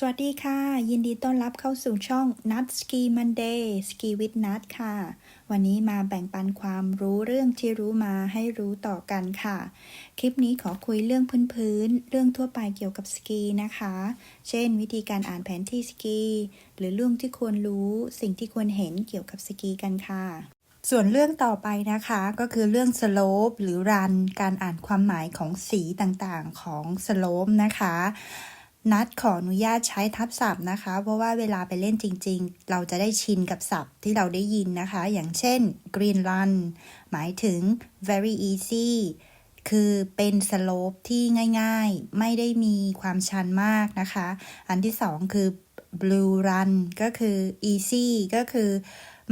สวัสดีค่ะ ยินดีต้อนรับเข้าสู่ช่อง Nut Ski Monday Ski with Nut ค่ะ วันนี้มาแบ่งปันความรู้เรื่องที่รู้มาให้รู้ต่อกันค่ะ คลิปนี้ขอคุยเรื่องพื้นๆเรื่องทั่วไปเกี่ยวกับสกีนะคะ เช่น วิธีการอ่านแผนที่สกี หรือเรื่องที่ควรรู้สิ่งที่ควรเห็นเกี่ยวกับสกีกันค่ะส่วนเรื่องต่อไปนะคะก็คือเรื่อง slope หรือ run การอ่านความหมายของสีต่างๆของ slope นะคะ นัดขออนุญาตใช้ทับศัพท์นะคะ เพราะว่าเวลาไปเล่นจริง ๆ เราจะได้ชินกับศัพท์ที่เราได้ยินนะคะ อย่างเช่น green run หมายถึง very easy คือเป็นสโลปที่ง่ายๆ ไม่ได้มีความชันมากนะคะ อันที่สองคือ blue run ก็คือ easy ก็คือ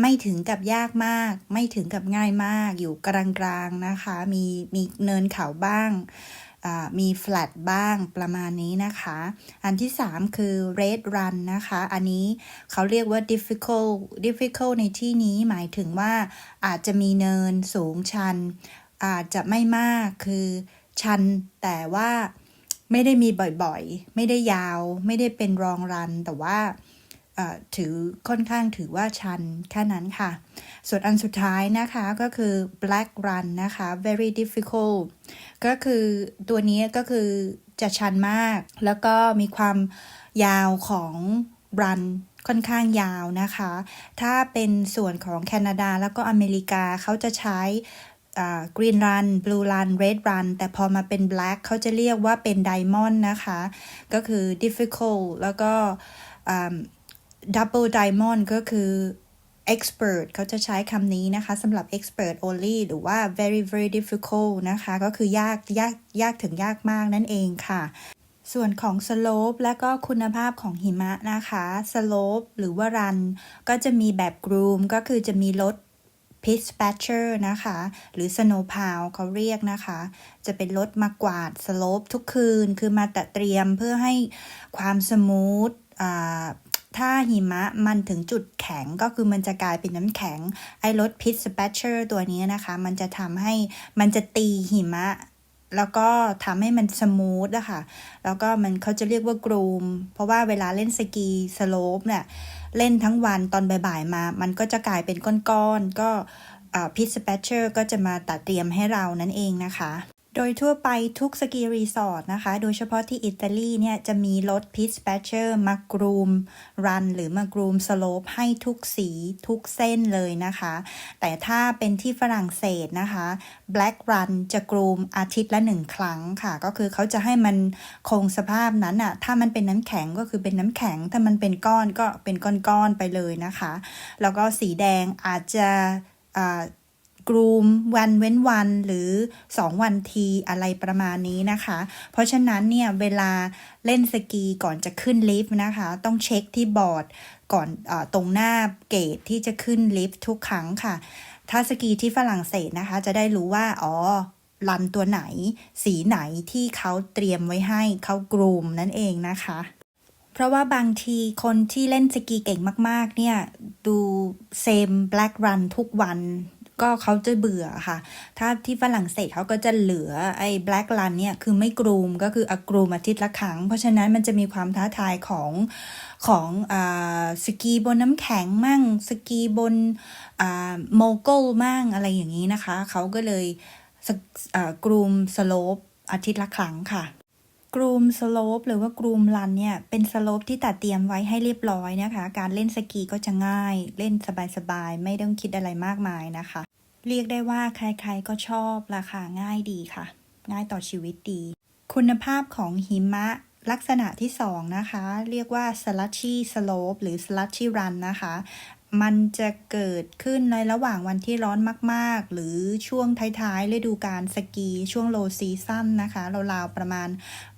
ไม่ถึงกับยากมาก ไม่ถึงกับง่ายมากอยู่กลางๆนะคะ มีมีเนินเขาบ้าง มี flat บ้างประมาณนี้นะคะ อันที่ 3 คือ red run นะคะ อันนี้เขาเรียกว่า difficult difficult ในที่นี้หมายถึงว่าอาจจะมีเนินสูงชัน อาจจะไม่มากคือชันแต่ว่าไม่ได้มีบ่อยๆ ไม่ได้ยาว ไม่ได้เป็นรองรันแต่ว่า ถือค่อนข้างถือว่าชันแค่นั้นค่ะ ส่วนอันสุดท้ายนะคะก็คือ black run นะคะ very difficult ก็คือตัวนี้ก็คือจะชันมาก แล้วก็มีความยาวของ run ค่อนข้างยาวนะคะ ถ้าเป็นส่วนของแคนาดาแล้วก็อเมริกาเขาจะใช้ green run blue run red run แต่พอมาเป็น black เขาจะเรียกว่าเป็น diamond นะคะ ก็คือ difficult แล้วก็ double diamond ก็คือ expert เขาจะใช้คำนี้นะคะสำหรับ expert only หรือว่า very very difficult นะคะ ก็คือยากยากยากถึงยากมากนั่นเองค่ะ ส่วนของ slope และก็คุณภาพของหิมะนะคะ slope หรือว่า run ก็จะมีแบบ groom ก็คือจะมีรถ pitch patcher นะคะ หรือ snow plow เขาเรียกนะคะ จะเป็นรถมากวาด slope ทุกคืน คือมาตัดเตรียมเพื่อให้ความสมูท ถ้าหิมะมันถึงจุดแข็งก็คือมันจะกลายเป็นน้ำแข็ง ไอ้รถพิษสเปเชอร์ตัวนี้นะคะ มันจะทำให้มันจะตีหิมะ แล้วก็ทำให้มันสมูทอะคะ่ะ แล้วก็มันเขาจะเรียกว่ากรูม เพราะว่าเวลาเล่นสกีสโลปเนี่ยเล่นทั้งวันตอนบ่ายๆมา มันก็จะกลายเป็นก้อนๆก็พิษสเปเชอร์ก็จะมาตัดเตรียมให้เรานั่นเองนะคะ โดยทั่วไปทุกสกีรีสอร์ทนะคะ โดยเฉพาะที่อิตาลีเนี่ยจะมีรถพิสเปเชอร์มากรูมรันหรือมากรูมสโลปให้ทุกสีทุกเส้นเลยนะคะ แต่ถ้าเป็นที่ฝรั่งเศสนะคะ Black Run จะกรูมอาทิตย์ละหนึ่งครั้งค่ะ ก็คือเขาจะให้มันคงสภาพนั้นอะถ้ามันเป็นน้ำแข็งก็คือเป็นน้ำแข็ง ถ้ามันเป็นก้อนก็เป็นก้อนๆไปเลยนะคะ แล้วก็สีแดงอาจจะ กรูมวันเว้นวันหรือ 2 วันทีอะไรประมาณนี้นะคะ เพราะฉะนั้นเนี่ยเวลาเล่นสกีก่อนจะขึ้นลิฟต์นะคะ ต้องเช็คที่บอร์ดก่อนอตรงหน้าเกตที่จะขึ้นลิฟต์ทุกครั้งค่ะ ถ้าสกีที่ฝรั่งเศสนะคะ จะได้รู้ว่าอ๋อรันตัวไหน สีไหนที่เขาเตรียมไว้ให้เขากรูมนั่นเองนะคะเพราะว่าบางทีคนที่เล่นสกีเก่งมาก ๆ เนี่ย ดูเซมแบล็กรันทุกวัน ก็เขาจะเบื่อค่ะ ถ้าที่ฝรั่งเศสเขาก็จะเหลือไอ้ black run เนี่ยคือไม่กรูมก็คืออกรูมอาทิตย์ละครั้ง เพราะฉะนั้นมันจะมีความท้าทายของของอสกีบนน้ำแข็งมั่ง สกีบนโมโกลมั่งอะไรอย่างนี้นะคะ เขาก็เลยกรูมสโลปอาทิตย์ละครั้งค่ะ กรูมสโลปหรือว่ากรูมลันเนี่ยเป็นสโลปที่ตัดเตรียมไว้ให้เรียบร้อยนะคะ การเล่นสกีก็จะง่าย เล่นสบายๆ ไม่ต้องคิดอะไรมากมายนะคะ เรียกได้ว่าใครๆก็ชอบราคาง่ายดีค่ะ ง่ายต่อชีวิตดี คุณภาพของหิมะลักษณะที่ 2 นะคะ เรียกว่า slushy slope หรือ slushy run นะคะ มันจะเกิดขึ้นในระหว่างวันที่ร้อนมาก ๆ หรือช่วงท้าย ๆ ฤดูกาลสกี ช่วงโลซีซั่นนะคะราวๆประมาณ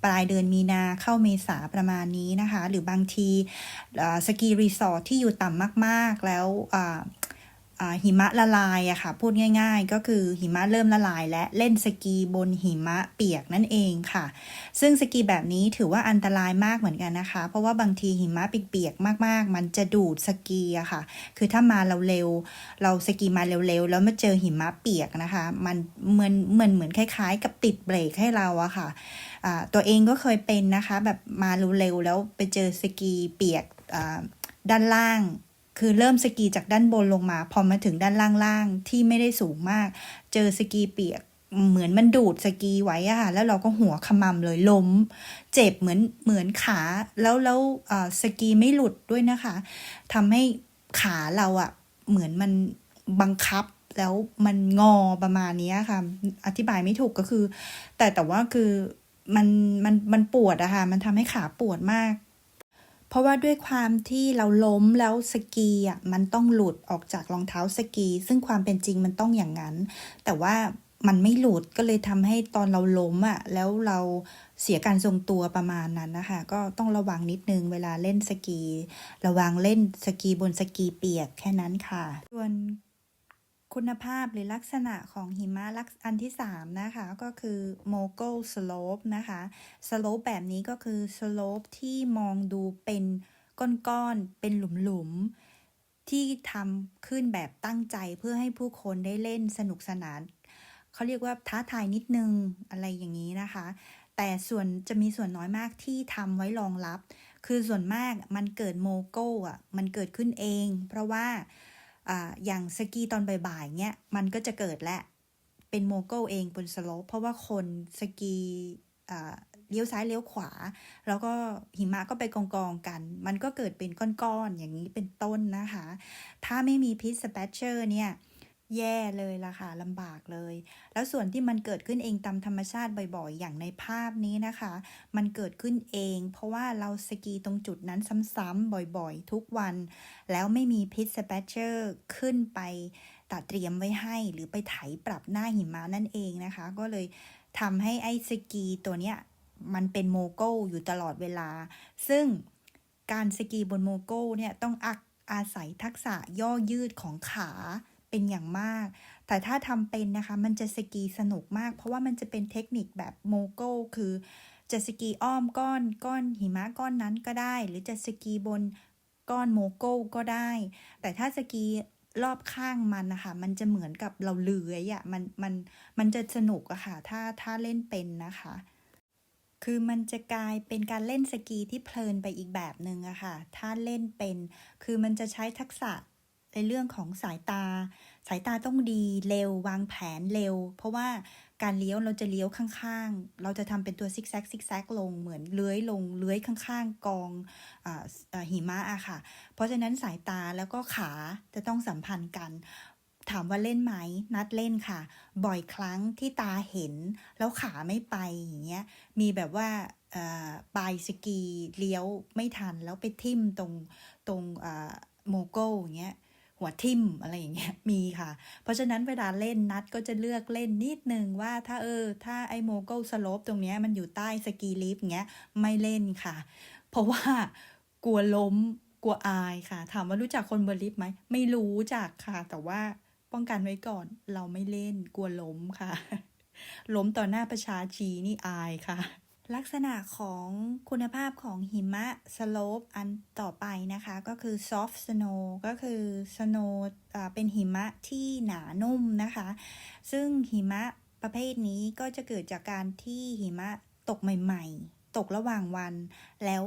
ปลายเดือนมีนาเข้าเมษาประมาณนี้นะคะ หรือ บางทีสกีรีสอร์ทที่อยู่ต่ำมาก ๆ แล้ว หิมะละลายอะค่ะ พูดง่ายๆ ก็คือหิมะเริ่มละลาย และเล่นสกีบนหิมะเปียกนั่นเองค่ะ ซึ่งสกีแบบนี้ถือว่าอันตรายมากเหมือนกันนะคะ เพราะว่าบางทีหิมะเปียกๆมาก ๆ มันจะดูดสกีอะค่ะ คือถ้ามาเราเร็ว เราสกีมาเร็วๆ แล้วมาเจอหิมะเปียกนะคะ มันเหมือนเหมือนเหมือนคล้าย ๆ กับติดเบรกให้เราอะค่ะอ่าตัวเองก็เคยเป็นนะคะ แบบมาเร็วๆแล้วไปเจอสกีเปียกด้านล่าง คือเริ่มสกีจากด้านบนลงมา พอมาถึงด้านล่างๆที่ไม่ได้สูงมาก เจอสกีเปียกเหมือนมันดูดสกีไว้อะค่ะแล้วเราก็หัวขมำเลยล้ม เจ็บเหมือนเหมือนขาแล้วแล้วสกีไม่หลุดด้วยนะคะทำให้ขาเราอะเหมือนมันบังคับแล้วมันงอประมาณนี้ค่ะ อธิบายไม่ถูกก็คือ แต่แต่ว่าคือมันมันมันปวดอะค่ะ มันทำให้ขาปวดมาก เพราะว่าด้วยความที่เราล้มแล้วสกีอะมันต้องหลุดออกจากรองเท้าสกี ซึ่งความเป็นจริงมันต้องอย่างนั้น แต่ว่ามันไม่หลุดก็เลยทำให้ตอนเราล้มอะแล้วเราเสียการทรงตัวประมาณนั้นนะคะ ก็ต้องระวังนิดนึงเวลาเล่นสกี ระวังเล่นสกีบนสกีเปียกแค่นั้นค่ะส่วน คุณภาพหรือลักษณะของหิมะลักษอันที่ 3 นะคะ ก็คือ mogul slope นะคะ slope แบบนี้ก็คือ slope ที่มองดูเป็นก้อนๆ เป็นหลุมๆ ที่ทำขึ้นแบบตั้งใจเพื่อให้ผู้คนได้เล่นสนุกสนาน เขาเรียกว่าท้าทายนิดนึงอะไรอย่างนี้นะคะ แต่ส่วนจะมีส่วนน้อยมากที่ทำไว้รองรับ คือส่วนมากมันเกิดโมโก้อะมันเกิดขึ้นเอง เพราะว่า อย่างสกีตอนบ่ายๆเนี่ยมันก็จะเกิดและเป็นโมโกเองบนสโลปเพราะว่าคนสกีเลี้ยวซ้ายเลี้ยวขวา แล้วก็หิมะก็ไปกองกองๆกัน มันก็เกิดเป็นก้อนๆอย่างนี้เป็นต้นนะคะ ถ้าไม่มีพิษสเปเชอร์เนี่ย แย่เลยล่ะค่ะลำบากเลย แล้วส่วนที่มันเกิดขึ้นเองตามธรรมชาติบ่อยๆ อย่างในภาพนี้นะคะ มันเกิดขึ้นเอง เพราะว่าเราสกีตรงจุดนั้นซ้ำๆบ่อยๆ ทุกวัน แล้วไม่มีพิษสเปเชอร์ขึ้นไปตัดเตรียมไว้ให้หรือไปไถปรับหน้าหิมะนั่นเองนะคะ ก็เลยทำให้ไอ้สกีตัวเนี้ยมันเป็นโมโก้อยู่ตลอดเวลา ซึ่งการสกีบนโมโก้เนี่ยต้องอักอาศัยทักษะย่อยืดของขา เป็นอย่างมาก แต่ถ้าทำเป็นนะคะ มันจะสกีสนุกมาก เพราะว่ามันจะเป็นเทคนิคแบบโมโก้คือจะสกีอ้อมก้อนก้อนหิมะก้อนนั้นก็ได้ หรือจะสกีบนก้อนโมโก้ก็ได้ แต่ถ้าสกีรอบข้างมันนะคะ มันจะเหมือนกับเราเลื้อยอะ่ะ มัน มัน มันจะสนุกอะค่ะ ถ้า ถ้าเล่นเป็นนะคะ คือมันจะกลายเป็นการเล่นสกีที่เพลินไปอีกแบบหนึ่งอะค่ะ ถ้าเล่นเป็น คือมันจะใช้ทักษะ ในเรื่องของสายตา สายตาต้องดีเร็ววางแผนเร็ว เพราะว่าการเลี้ยวเราจะเลี้ยวข้างๆ เราจะทำเป็นตัวซิกแซกซิกแซกลงเหมือนเลื้อยลงเลื้อยข้างๆ กองออหิมะอะค่ะ เพราะฉะนั้นสายตาแล้วก็ขาจะต้องสัมพันธ์กันถามว่าเล่นไหม นัดเล่นค่ะ บ่อยครั้งที่ตาเห็น แล้วขาไม่ไปอย่างเงี้ย มีแบบว่าปลายสกีเลี้ยวไม่ทัน แล้วไปทิ่มตรงตรงโมโก้อย่างเงี้ย หัวทิ่มอะไรอย่างเงี้ยมีค่ะ เพราะฉะนั้นเวลาเล่นนัดก็จะเลือกเล่นนิดนึงว่าถ้าเออ ถ้าไอโมโก้สโลปตรงเนี้ยมันอยู่ใต้สกีลิฟต์เงี้ยไม่เล่นค่ะ เพราะว่ากลัวล้มกลัวอายค่ะ ถามว่ารู้จักคนบนลิฟต์ไหมไม่รู้จักค่ะ แต่ว่าป้องกันไว้ก่อนเราไม่เล่นกลัวล้มค่ะ ล้มต่อหน้าประชาชีนี่อายค่ะ ลักษณะของคุณภาพของหิมะสโลปอันต่อไปนะคะ ก็คือ soft snow ก็คือ snow อเป็นหิมะที่หนานุ่มนะคะ ซึ่งหิมะประเภทนี้ก็จะเกิดจากการที่หิมะตกใหม่ ๆ ตกระหว่างวัน แล้ว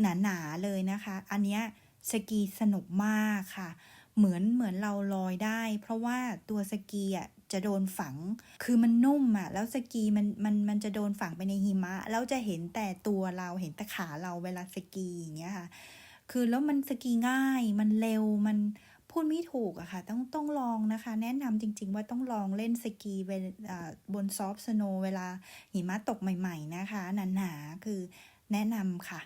หนาๆเลยนะคะ อันเนี้ยสกีสนุกมากค่ะ เหมือนเหมือนเราลอยได้ เพราะว่าตัวสกีอะ จะโดนฝัง คือมันนุ่มอะแล้วสกีมันมันมันจะโดนฝังไปในหิมะ แล้วจะเห็นแต่ตัวเราเห็นแต่ขาเราเวลาสกีอย่างเงี้ยค่ะ คือแล้วมันสกีง่าย มันเร็ว มันพูดไม่ถูกอะค่ะ ต้องต้องลองนะคะ แนะนำจริง ๆ ว่าต้องลองเล่นสกีเวลอ่าบนซอฟต์สโนเวลาหิมะตกใหม่ ๆ นะคะ หนาๆ คือแนะนำค่ะ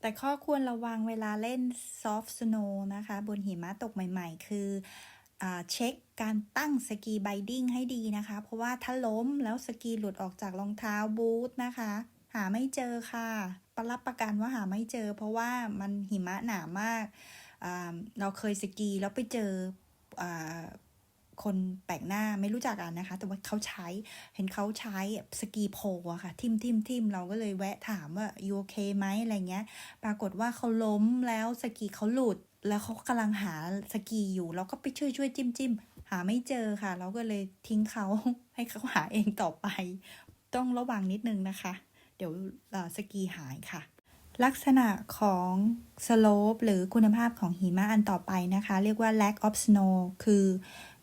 แต่ข้อควรระวังเวลาเล่นซอฟต์สโนนะคะ บนหิมะตกใหม่ ๆ คือ เช็คการตั้งสกีไบดิ้งให้ดีนะคะ เพราะว่าถ้าล้มแล้วสกีหลุดออกจากรองเท้าบูทนะคะ หาไม่เจอค่ะประรับประกันว่าหาไม่เจอ เพราะว่ามันหิมะหนามาก เราเคยสกีแล้วไปเจออ คนแปลกหน้าไม่รู้จักกันนะคะ แต่ว่าเขาใช้เห็นเขาใช้สกีโพอะค่ะ ทิมทิมทิมเราก็เลยแวะถามว่ายูโอเคไหมอะไรเงี้ย ปรากฏว่าเขาล้มแล้วสกีเขาหลุด แล้วเขากำลังหาสกีอยู่ เราก็ไปช่วยช่วยจิ้มจิ้มหาไม่เจอค่ะ เราก็เลยทิ้งเขาให้เขาหาเองต่อไป ต้องระวังนิดนึงนะคะ เดี๋ยวสกีหายค่ะลักษณะของสโลปหรือคุณภาพของหิมะอันต่อไปนะคะ เรียกว่า lack of snow คือ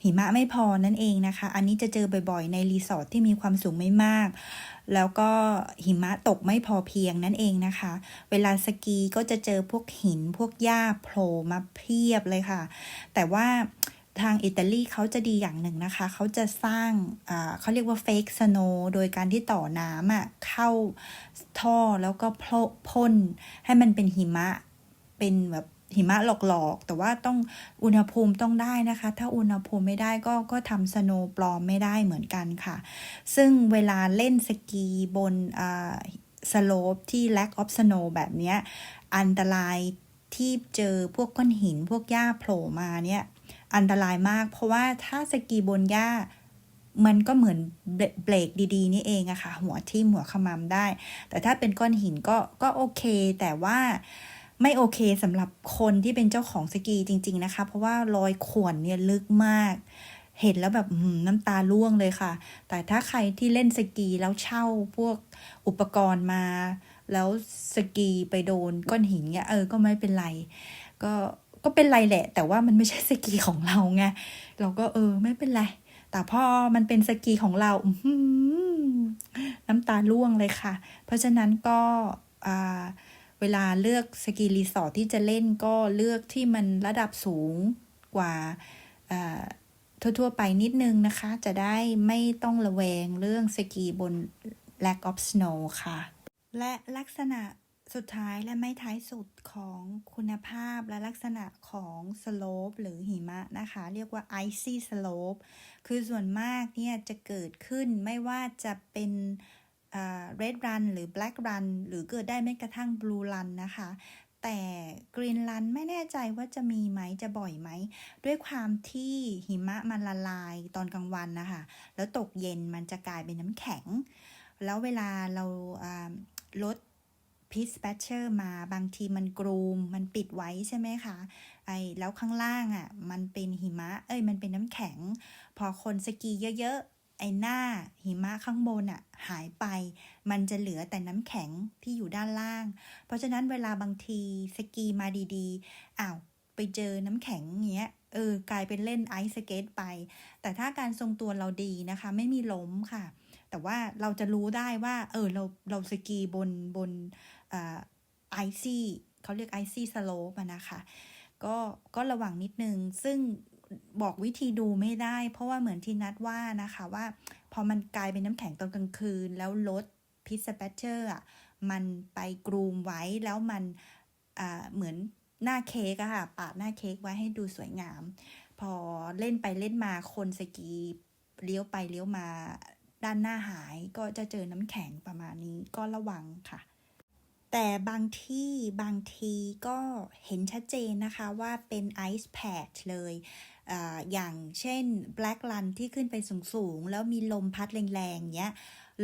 หิมะไม่พอนั่นเองนะคะ อันนี้จะเจอบ่อยๆ ในรีสอร์ทที่มีความสูงไม่มาก แล้วก็หิมะตกไม่พอเพียงนั่นเองนะคะ เวลาสกีก็จะเจอพวกหินพวกหญ้าโผล่มาเพียบเลยค่ะ แต่ว่าทางอิตาลีเขาจะดีอย่างหนึ่งนะคะ เขาจะสร้างเขาเรียกว่า fake snow โดยการที่ต่อน้ำอะเข้าท่อแล้วก็พ่นให้มันเป็นหิมะเป็นแบบ หิมะหลอกๆ แต่ว่าต้องอุณหภูมิต้องได้นะคะ ถ้าอุณหภูมิไม่ได้ก็ก็ทำสโนว์ปลอมไม่ได้เหมือนกันค่ะ ซึ่งเวลาเล่นสกีบนอ่าสโลปที่ lack of snow แบบเนี้ยอันตรายที่เจอพวกก้อนหินพวกหญ้าโผล่มาเนี่ย อันตรายมาก เพราะว่าถ้าสกีบนหญ้ามันก็เหมือนเบรกดีๆ นี่เองอะค่ะ หัวทิ่หัวขมำได้ แต่ถ้าเป็นก้อนหินก็ก็โอเค แต่ว่า ไม่โอเคสำหรับคนที่เป็นเจ้าของสกีจริง ๆนะคะ เพราะว่ารอยข่วนเนี่ยลึกมาก เห็นแล้วแบบน้ำตาร่วงเลยค่ะ แต่ถ้าใครที่เล่นสกีแล้วเช่าพวกอุปกรณ์มา แล้วสกีไปโดนก้อนหินเนี่ยเออก็ไม่เป็นไร ก็ก็เป็นไรแหละ แต่ว่ามันไม่ใช่สกีของเราไงเราก็เออไม่เป็นไร แต่พอมันเป็นสกีของเราน้ำตาร่วงเลยค่ะ เพราะฉะนั้นก็อ่า เวลาเลือกสกีรีสอร์ทที่จะเล่นก็เลือกที่มันระดับสูงกว่าทั่ว ๆ ไปนิดนึงนะคะ จะได้ไม่ต้องระแวงเรื่องสกีบน lack of snow ค่ะ และลักษณะสุดท้ายและไม่ท้ายสุดของคุณภาพและลักษณะของสโลปหรือหิมะนะคะ เรียกว่า icy slope คือส่วนมากเนี่ยจะเกิดขึ้นไม่ว่าจะเป็น อ่า red run หรือ black run หรือเกิดได้แม้กระทั่ง blue run นะคะ แต่ green run ไม่แน่ใจว่าจะมีไหมจะบ่อยไหม ด้วยความที่หิมะมันละลายตอนกลางวันนะคะ แล้วตกเย็นมันจะกลายเป็นน้ำแข็ง แล้วเวลาเราลดพิสแปชเชอร์มาบางทีมันกรูม มันปิดไว้ใช่ไหมคะไอแล้วข้างล่างอะ่ะ มันเป็นหิมะ เอ้ยมันเป็นน้ำแข็ง พอคนสกีเยอะๆ ไอหน้าหิมะข้างบนอะ่ะหายไป มันจะเหลือแต่น้ำแข็งที่อยู่ด้านล่าง เพราะฉะนั้นเวลาบางทีสกีมาดีๆอ้าวไปเจอน้ำแข็งอย่างเงี้ยเออกลายเป็นเล่นไอซ์สเกตไป แต่ถ้าการทรงตัวเราดีนะคะ ไม่มีล้มค่ะ แต่ว่าเราจะรู้ได้ว่า เออเราเราสกีบนบนไอซี่เขาเรียกไอซี่สโลปนะคะก็ก็ระวังนิดนึง ซึ่ง บอกวิธีดูไม่ได้ เพราะว่าเหมือนที่นัดว่านะคะว่า พอมันกลายเป็นน้ำแข็งตอนกลางคืน แล้วลดพิสเปเชอร์อะมันไปกรูมไว้แล้วมันเหมือนหน้าเค้กอะค่ะปาดหน้าเค้กไว้ให้ดูสวยงาม พอเล่นไปเล่นมาคนสกีเลี้ยวไปเลี้ยวมาด้านหน้าหายก็จะเจอน้ำแข็งประมาณนี้ก็ระวังค่ะ แต่บางที่บางทีก็เห็นชัดเจนนะคะว่าเป็นไอซ์แพดเลยออย่างเช่น Black Run ที่ขึ้นไปสูงๆ แล้วมีลมพัดแรงๆเนี้ย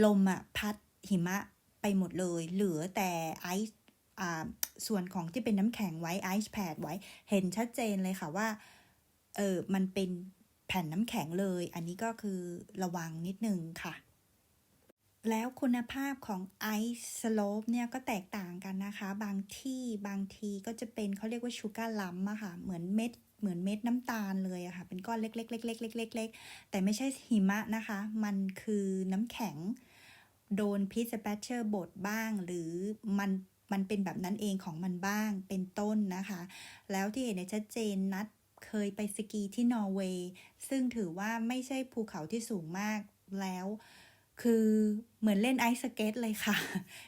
ลมอะพัดหิมะไปหมดเลย เหลือแต่ไอซ์ส่วนของที่เป็นน้ำแข็งไว้ไอซ์แพดไว้ เห็นชัดเจนเลยค่ะว่า เออมันเป็นแผ่นน้ำแข็งเลย อันนี้ก็คือระวังนิดนึงค่ะ แล้วคุณภาพของไอซ์สโลปเนี่ยก็แตกต่างกันนะคะ บางที่บางทีก็จะเป็นเขาเรียกว่าชูการ์ลัมอะค่ะ เหมือนเม็ดเหมือนเม็ดน้ำตาลเลยอะค่ะ เป็นก้อนเล็กๆๆๆๆๆแต่ไม่ใช่หิมะนะคะ มันคือน้ำแข็ง โดนพิษสเปเชอร์บดบ้าง หรือมันมันเป็นแบบนั้นเองของมันบ้างเป็นต้นนะคะ แล้วที่เห็นได้ชัดเจนนัดเคยไปสกีที่นอร์เวย์ซึ่งถือว่าไม่ใช่ภูเขาที่สูงมากแล้ว คือเหมือนเล่นไอซ์สเก็ตเลยค่ะ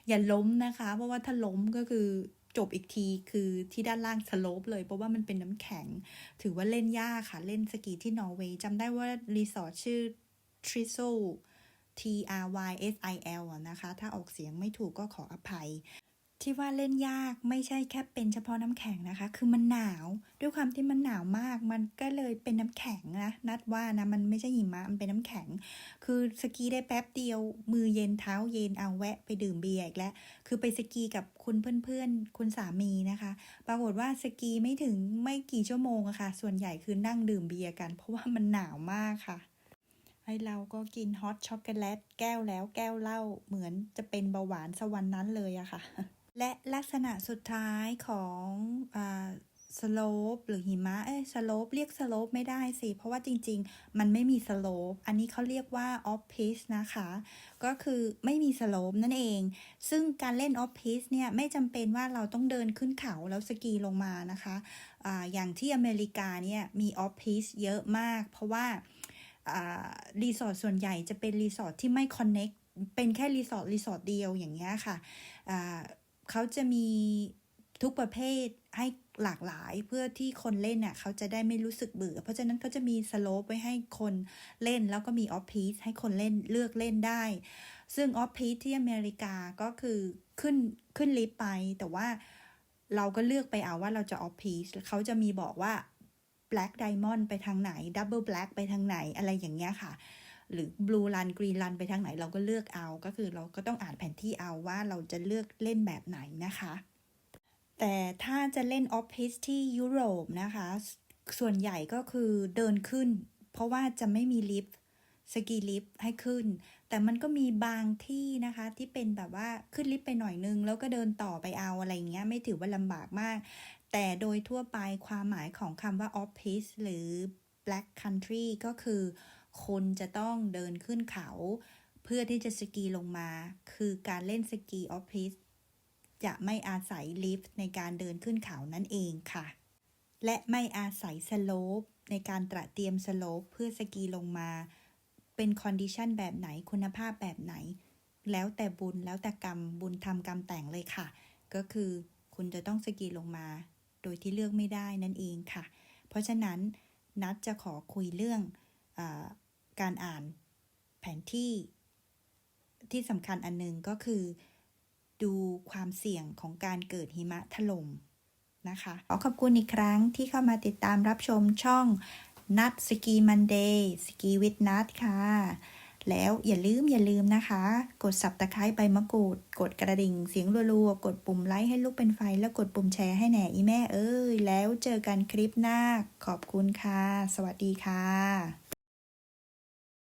อย่าล้มนะคะ เพราะว่าถ้าล้มก็คือจบอีกทีคือที่ด้านล่างสโลปเลย เพราะว่ามันเป็นน้ำแข็ง ถือว่าเล่นยากค่ะ เล่นสกีที่นอร์เวย์จำได้ว่ารีสอร์ทชื่อ t r i s o T R Y S I L อะนะคะ ถ้าออกเสียงไม่ถูกก็ขออภัย ที่ว่าเล่นยากไม่ใช่แค่เป็นเฉพาะน้ำแข็งนะคะ คือมันหนาว ด้วยความที่มันหนาวมาก มันก็เลยเป็นน้ำแข็งนะ นัดว่านะมันไม่ใช่หิมะ มันเป็นน้ำแข็ง คือสกีได้แป๊บเดียว มือเย็นเท้าเย็นเอาแวะไปดื่มเบียร์อีกแล้ว คือไปสกีกับคุณเพื่อนๆ คุณสามีนะคะ ปรากฏว่าสกีไม่ถึงไม่กี่ชั่วโมงอะค่ะ ส่วนใหญ่คือนั่งดื่มเบียร์กัน เพราะว่ามันหนาวมากค่ะไอเราก็กินฮอตช็อกโกแลตแก้วแล้วแก้วเหล้าเหมือนจะเป็นเบาหวานสวรรค์นั้นเลยอะค่ะ และลักษณะสุดท้ายของสโลปหรือหิมะ เอ้สโลปเรียกสโลปไม่ได้สิ เพราะว่าจริง ๆ มันไม่มีสโลป อันนี้เขาเรียกว่าออฟพิสนะคะ ก็คือไม่มีสโลปนั่นเอง ซึ่งการเล่นออฟพิสเนี่ย ไม่จำเป็นว่าเราต้องเดินขึ้นเขาแล้วสกีลงมานะคะอะอย่างที่อเมริกาเนี่ย มีออฟพิสเยอะมาก เพราะว่ารีสอร์ทส่วนใหญ่จะเป็นรีสอร์ทที่ไม่คอนเน็กเป็นแค่รีสอร์ทรีสอร์ทเดียวอย่างเงี้ยค่ะะ เขาจะมีทุกประเภทให้หลากหลายเพื่อที่คนเล่นเน่ยเขาจะได้ไม่รู้สึกเบื่อ เพราะฉะนั้นเขาจะมีสโลปไว้ให้คนเล่น แล้วก็มีออฟพีซให้คนเล่นเลือกเล่นได้ ซึ่งออฟพีซที่อเมริกาก็คือขึ้นขึ้นลิฟต์ไป แต่ว่าเราก็เลือกไปเอาว่าเราจะออฟพีซเขาจะมีบอกว่า black diamond ไปทางไหน double black ไปทางไหนอะไรอย่างเงี้ยค่ะ หรือ blue run green run ไปทางไหนเราก็เลือกเอา ก็คือเราก็ต้องอ่านแผนที่เอาว่าเราจะเลือกเล่นแบบไหนนะคะ แต่ถ้าจะเล่นออฟฟิศที่ยุโรปนะคะ ส่วนใหญ่ก็คือเดินขึ้น เพราะว่าจะไม่มีลิฟต์สกีลิฟต์ให้ขึ้น แต่มันก็มีบางที่นะคะ ที่เป็นแบบว่าขึ้นลิฟต์ไปหน่อยนึง แล้วก็เดินต่อไปเอาอะไรเงี้ย ไม่ถือว่าลำบากมาก แต่โดยทั่วไปความหมายของคำว่า office หรือ black country ก็คือ คนจะต้องเดินขึ้นเขา เพื่อที่จะสกีลงมา คือการเล่นสกีออฟฟิศจะไม่อาศัยลิฟต์ในการเดินขึ้นเขานั่นเองค่ะ และไม่อาศัยสโลปในการตระเตรียมสโลปเพื่อสกีลงมา เป็นคอนดิชันแบบไหนคุณภาพแบบไหน แล้วแต่บุญแล้วแต่กรรมบุญทำกรรมแต่งเลยค่ะ ก็คือคุณจะต้องสกีลงมา โดยที่เลือกไม่ได้นั่นเองค่ะ เพราะฉะนั้นนัดจะขอคุยเรื่องอ การอ่านแผนที่ ที่สำคัญอันนึงก็คือ ดูความเสี่ยงของการเกิดหิมะถล่มนะคะขอขอบคุณอีกครั้งที่เข้ามาติดตามรับชมช่องนัดสกีมันเดย์สกีวิดนัดค่ะ แล้วอย่าลืมอย่าลืมนะคะ กดสับตะไคร้ใบมะกรูด กดกระดิ่งเสียงรัวๆ กดปุ่มไลค์ให้ลูกเป็นไฟ แล้วกดปุ่มแชร์ให้แหน่อีแม่เอ้ย แล้วเจอกันคลิปหน้า ขอบคุณค่ะ สวัสดีค่ะ